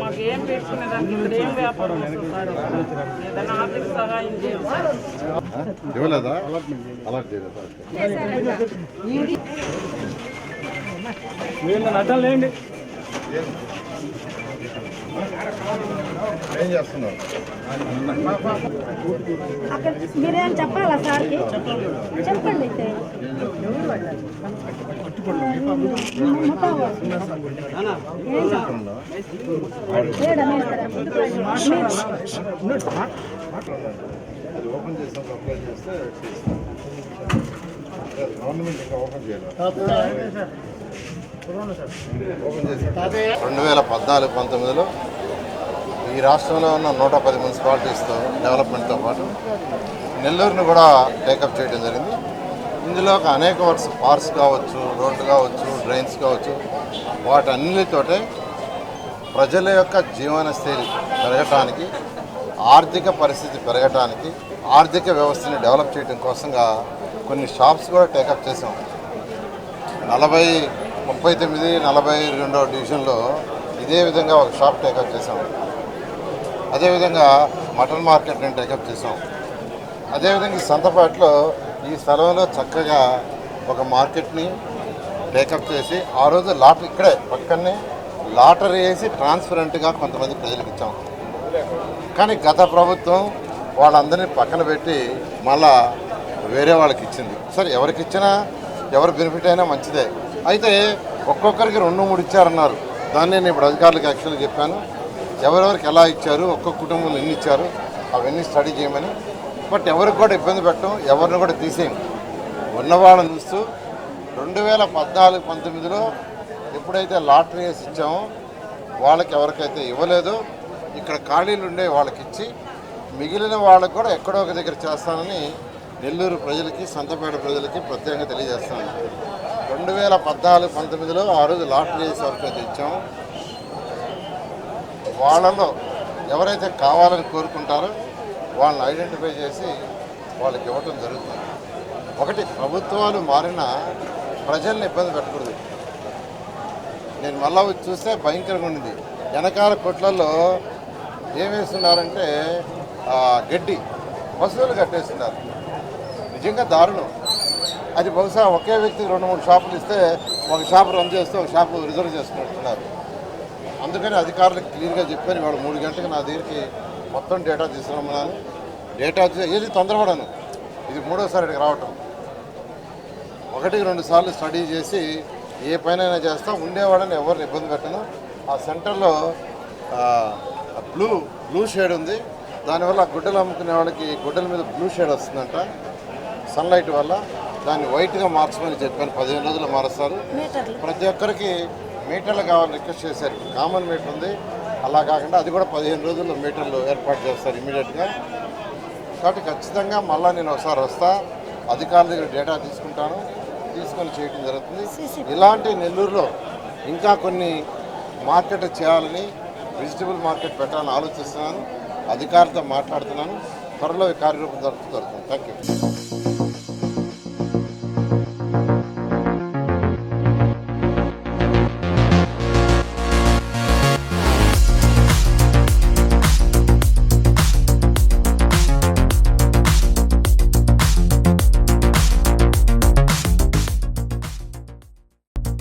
మాకు ఏం పెట్టుకునే దానికి ఇక్కడ ఏం వ్యాపారం ఏదైనా ఆర్థిక సహాయం చేయాలి అడ్డం లేండి ఏం చేస్తున్నారు? అక్కడ మీరేం చెప్పాలా సార్కి? చెప్పండి అయితే. ఓపెన్ అప్లై చేస్తే గవర్నమెంట్ ఇంకా ఓపెన్ రెండు వేల పద్నాలుగు పంతొమ్మిదిలో ఈ రాష్ట్రంలో ఉన్న నూట పది మున్సిపాలిటీస్తో డెవలప్మెంట్తో పాటు నెల్లూరును కూడా టేకప్ చేయడం జరిగింది. ఇందులో ఒక అనేక వర్క్స్ పార్క్స్ కావచ్చు రోడ్లు కావచ్చు డ్రైన్స్ కావచ్చు వాటన్నిటితోటే ప్రజల యొక్క జీవన శైలి పెరగటానికి ఆర్థిక పరిస్థితి పెరగటానికి ఆర్థిక వ్యవస్థని డెవలప్ చేయడం కోసంగా కొన్ని షాప్స్ కూడా టేకప్ చేసాం నలభై ముప్పై తొమ్మిది నలభై రెండో డివిజన్లో ఇదే విధంగా ఒక షాప్ టేకప్ చేసాం అదేవిధంగా మటన్ మార్కెట్ని టేకప్ చేసాం అదేవిధంగా ఈ ఈ స్థలంలో చక్కగా ఒక మార్కెట్ని టేకప్ చేసి ఆ రోజు లాటరీ ఇక్కడే పక్కనే లాటరీ వేసి ట్రాన్స్పరెంట్గా కొంతమంది ప్రజలకు ఇచ్చాం. కానీ గత ప్రభుత్వం వాళ్ళందరినీ పక్కన పెట్టి మళ్ళా వేరే వాళ్ళకి ఇచ్చింది. సరే ఎవరికి ఇచ్చినా ఎవరు బెనిఫిట్ అయినా మంచిదే. అయితే ఒక్కొక్కరికి రెండు మూడు ఇచ్చారన్నారు. దాన్ని నేను ఇప్పుడు అధికారులకు యాక్చువల్గా చెప్పాను. ఎవరెవరికి ఎలా ఇచ్చారు ఒక్కొక్క కుటుంబంలో ఎన్ని ఇచ్చారు అవన్నీ స్టడీ చేయమని. బట్ ఎవరికి కూడా ఇబ్బంది పెట్టడం ఎవరిని కూడా తీసేయం. ఉన్నవాళ్ళని చూస్తూ రెండు వేల పద్నాలుగు పంతొమ్మిదిలో ఎప్పుడైతే లాటరీ వేసి ఇచ్చామో వాళ్ళకి ఎవరికైతే ఇవ్వలేదో ఇక్కడ ఖాళీలు ఉండే వాళ్ళకి ఇచ్చి మిగిలిన వాళ్ళకి కూడా ఎక్కడో ఒక దగ్గర చేస్తానని నెల్లూరు ప్రజలకి సంతపేట ప్రజలకి ప్రత్యేకంగా తెలియజేస్తాను రెండు వేల పద్నాలుగు పంతొమ్మిదిలో ఆ రోజు లాటరీ వేసి ఎవరికైతే ఇచ్చాము వాళ్ళలో ఎవరైతే కావాలని కోరుకుంటారో వాళ్ళని ఐడెంటిఫై చేసి వాళ్ళకి ఇవ్వటం జరుగుతుంది. ఒకటి ప్రభుత్వాలు మారినా ప్రజల్ని ఇబ్బంది పెట్టకూడదు. నేను మళ్ళా చూస్తే భయంకరంగా ఉండింది. వెనకాల కొట్లలో ఏమేస్తున్నారంటే గడ్డి పశువులు కట్టేస్తున్నారు. నిజంగా దారుణం. అది బహుశా ఒకే వ్యక్తికి రెండు మూడు షాపులు ఇస్తే ఒక షాపు రన్ చేస్తే ఒక షాపు రిజర్వ్ చేసుకుంటున్నారు. అందుకని అధికారులకు క్లియర్గా చెప్పాను వాడు మూడు గంటలకు నా దగ్గరికి మొత్తం డేటా తీసుకురమ్మన్నాను. డేటా ఏది తొందరపడను. ఇది మూడోసారి ఇక్కడికి రావటం. ఒకటికి రెండు సార్లు స్టడీ చేసి ఏ పైనైనా చేస్తా ఉండేవాడని ఎవరిని ఇబ్బంది పెట్టను. ఆ సెంటర్లో బ్లూ బ్లూ షేడ్ ఉంది. దానివల్ల గుడ్డలు అమ్ముకునే వాళ్ళకి గుడ్డల మీద బ్లూ షేడ్ వస్తుందంట సన్లైట్ వల్ల. దాన్ని వైట్గా మార్చమని చెప్పాను పదిహేను రోజులు మారుస్తారు. ప్రతి ఒక్కరికి మీటర్లు కావాలని రిక్వెస్ట్ చేశారు. కామన్ మీటర్ ఉంది. అలా కాకుండా అది కూడా పదిహేను రోజుల్లో మీటర్లు ఏర్పాటు చేస్తారు ఇమీడియట్గా. కాబట్టి ఖచ్చితంగా మళ్ళీ నేను ఒకసారి వస్తా. అధికారుల దగ్గర డేటా తీసుకుంటాను. తీసుకొని చేయడం జరుగుతుంది. ఇలాంటి నెల్లూరులో ఇంకా కొన్ని మార్కెట్ చేయాలని వెజిటబుల్ మార్కెట్ పెట్టాలని ఆలోచిస్తున్నాను. అధికారులతో మాట్లాడుతున్నాను. త్వరలో ఈ కార్యరూపం జరుగుతుంది థ్యాంక్ యూ